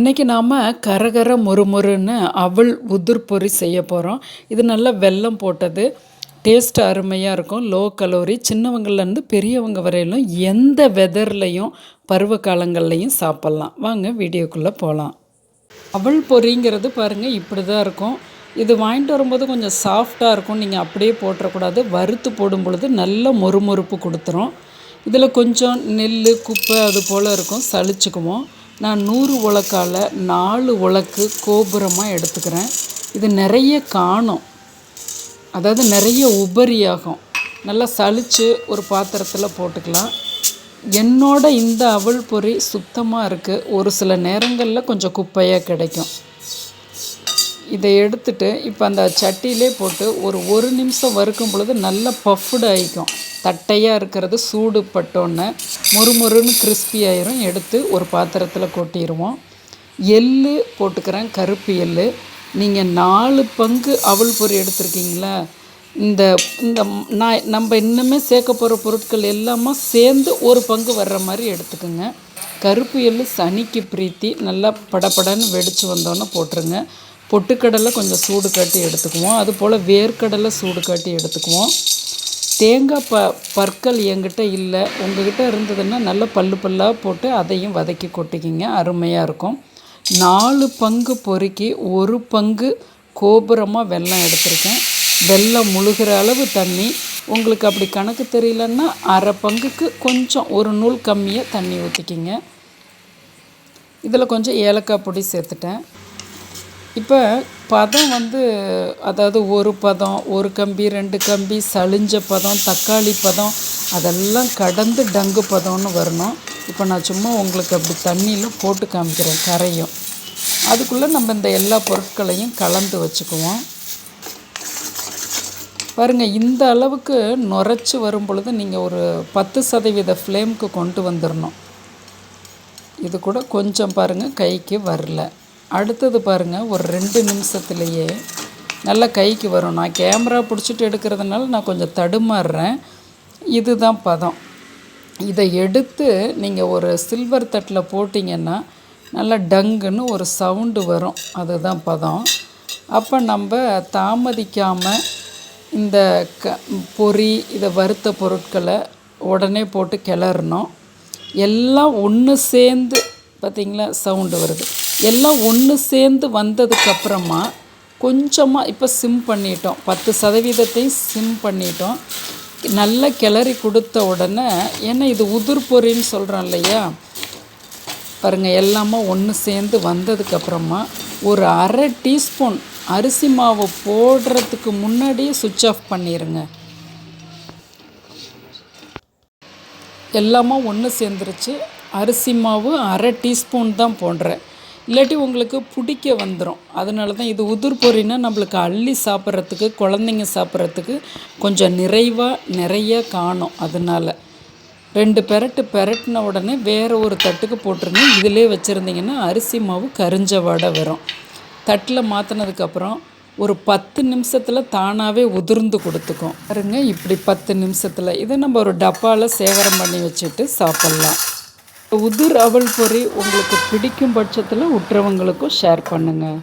இன்றைக்கி நாம் கரகர முறுமுறுன்னு அவள் உதிர் பொரி செய்ய போகிறோம் இது நல்லா வெல்லம் போட்டது. டேஸ்ட் அருமையாக இருக்கும். லோ கலோரி சின்னவங்கள்லேருந்து பெரியவங்க வரையிலும் எந்த வெதர்லையும் பருவ காலங்கள்லையும் சாப்பிட்லாம். வாங்க வீடியோக்குள்ளே போகலாம் அவள் பொறிங்கிறது பாருங்கள் இப்படி தான் இருக்கும். இது வாங்கிட்டு வரும்போது கொஞ்சம் சாஃப்டாக இருக்கும். நீங்கள் அப்படியே போட்டுறக்கூடாது. வறுத்து போடும் பொழுது நல்ல மொறுமொறுப்பு கொடுத்துரும். இதில் கொஞ்சம் நெல் குப்பை அது போல் இருக்கும். சளிச்சுக்குவோம். நான் நூறு உலக்கால் நாலு உலக்கு கோபுரமாக எடுத்துக்கிறேன். இது நிறைய காணும். அதாவது நிறைய உபரியாகும். நல்லா சளிச்சு ஒரு பாத்திரத்தில் போட்டுக்கலாம். என்னோட இந்த அவல் பொறி சுத்தமாக இருக்குது ஒரு சில நேரங்களில் கொஞ்சம் குப்பையாக கிடைக்கும். இதை எடுத்துட்டு இப்போ அந்த சட்டியிலே போட்டு ஒரு ஒரு நிமிஷம் வறுக்கும் பொழுது நல்லா பஃப்டு ஆகிக்கும் தட்டையாக இருக்கிறது சூடு பட்டோன்னே மொறுமொறுன்னு கிறிஸ்பி ஆயிரும். எடுத்து ஒரு பாத்திரத்தில் கொட்டிடுவோம் எள் போட்டுக்கிறேன் கருப்பு எள் நீங்கள் நாலு பங்கு அவல் பொரி எடுத்துருக்கீங்களா இந்த இந்த நான் நம்ம இன்னுமே சேர்க்க போகிற பொருட்கள் எல்லாமே சேர்ந்து ஒரு பங்கு வர்ற மாதிரி எடுத்துக்கோங்க. கருப்பு எள்ளு சனிக்கு பிரீத்தி நல்லா படப்படன்னு வெடித்து வந்தோன்னே போட்டுருங்க. பொட்டுக்கடலை கொஞ்சம் சூடு காட்டி எடுத்துக்குவோம். அதுபோல் வேர்க்கடலை சூடு காட்டி எடுத்துக்குவோம். தேங்காய் ப பற்கள் என்கிட்ட இல்லை. உங்ககிட்ட இருந்ததுன்னா நல்லா பல்லு பல்லாக போட்டு அதையும் வதக்கி கொட்டிக்கிங்க. அருமையாக இருக்கும். நாலு பங்கு பொறுக்கி ஒரு பங்கு கோபுரமாக வெல்லம் எடுத்திருக்கேன். வெள்ளம் முழுகிற அளவு தண்ணி. உங்களுக்கு அப்படி கணக்கு தெரியலன்னா அரை பங்குக்கு கொஞ்சம் ஒரு நூல் கம்மியாக தண்ணி ஊற்றிக்கிங்க இதில் கொஞ்சம் ஏலக்காய் பொடி சேர்த்துட்டேன். இப்போ பதம் வந்து அதாவது ஒரு பதம் ஒரு கம்பி ரெண்டு கம்பி சளிஞ்ச பதம் தக்காளி பதம் அதெல்லாம் கடந்து டங்கு பதம்னு வரணும். இப்போ நான் சும்மா உங்களுக்கு அப்படி தண்ணியில் போட்டு காமிக்கிறேன் கரையும். அதுக்குள்ளே நம்ம இந்த எல்லா பொருட்களையும் கலந்து வச்சுக்குவோம். பாருங்கள் இந்த அளவுக்கு நுரைச்சி வரும் பொழுது நீங்கள் ஒரு பத்து சதவீத ஃப்ளேமுக்கு கொண்டு வந்துடணும் இது கூட கொஞ்சம் பாருங்கள் கைக்கு வரல. அடுத்தது பாருங்கள் ஒரு ரெண்டு நிமிஷத்துலையே நல்லா கைக்கு வரும். நான் கேமரா பிடிச்சிட்டு எடுக்கிறதுனால நான் கொஞ்சம் தடுமாறுறேன். இதுதான் பதம். இதை எடுத்து நீங்கள் ஒரு சில்வர் தட்டில் போட்டிங்கன்னா நல்லா டங்குன்னு ஒரு சவுண்டு வரும். அதுதான் பதம். அப்போ நம்ம தாமதிக்காமல் இந்த க பொறி இதை வறுத்த பொருட்களை உடனே போட்டு கிளறணும். எல்லாம் ஒன்று சேர்ந்து பார்த்திங்களா சவுண்டு வருது. எல்லாம் ஒன்று சேர்ந்து வந்ததுக்கப்புறமா கொஞ்சமாக இப்போ சிம் பண்ணிட்டோம். பத்து சதவீதத்தையும் சிம் பண்ணிட்டோம். நல்லா கிளறி கொடுத்த உடனே ஏன்னா இது உதிர் பொறின்னு சொல்கிறோம் இல்லையா? பாருங்கள் எல்லாமே ஒன்று சேர்ந்து வந்ததுக்கப்புறமா ஒரு அரை டீஸ்பூன் அரிசி மாவு போடுறதுக்கு முன்னாடியே சுவிட்ச் ஆஃப் பண்ணிடுங்க எல்லாமே ஒன்று சேர்ந்துருச்சு. அரிசி மாவு அரை டீஸ்பூன் தான் போடுறேன். இல்லாட்டி உங்களுக்கு பிடிக்க வந்துடும் அதனால தான் இது உதிர் பொறினா நம்மளுக்கு அள்ளி சாப்பிட்றதுக்கு குழந்தைங்க சாப்பிட்றதுக்கு கொஞ்சம் நிறைவாக நிறைய காணும் அதனால். ரெண்டு பெரட்டு பெரட்டின உடனே வேறு ஒரு தட்டுக்கு போட்டுருங்க. இதிலே வச்சுருந்தீங்கன்னா அரிசி மாவு கரிஞ்ச வடை வரும். தட்டில் மாற்றினதுக்கப்புறம் ஒரு பத்து நிமிஷத்தில் தானாகவே உதிர்ந்து கொடுத்துக்கும். பாருங்க இப்படி பத்து நிமிஷத்தில் இதை நம்ம ஒரு டப்பாவில் சேகரம் பண்ணி வச்சுட்டு சாப்பிட்லாம். உதிர் அவல் பொறி உங்களுக்கு பிடிக்கும் பட்சத்தில் உற்றவங்களுக்கும் ஷேர் பண்ணுங்கள்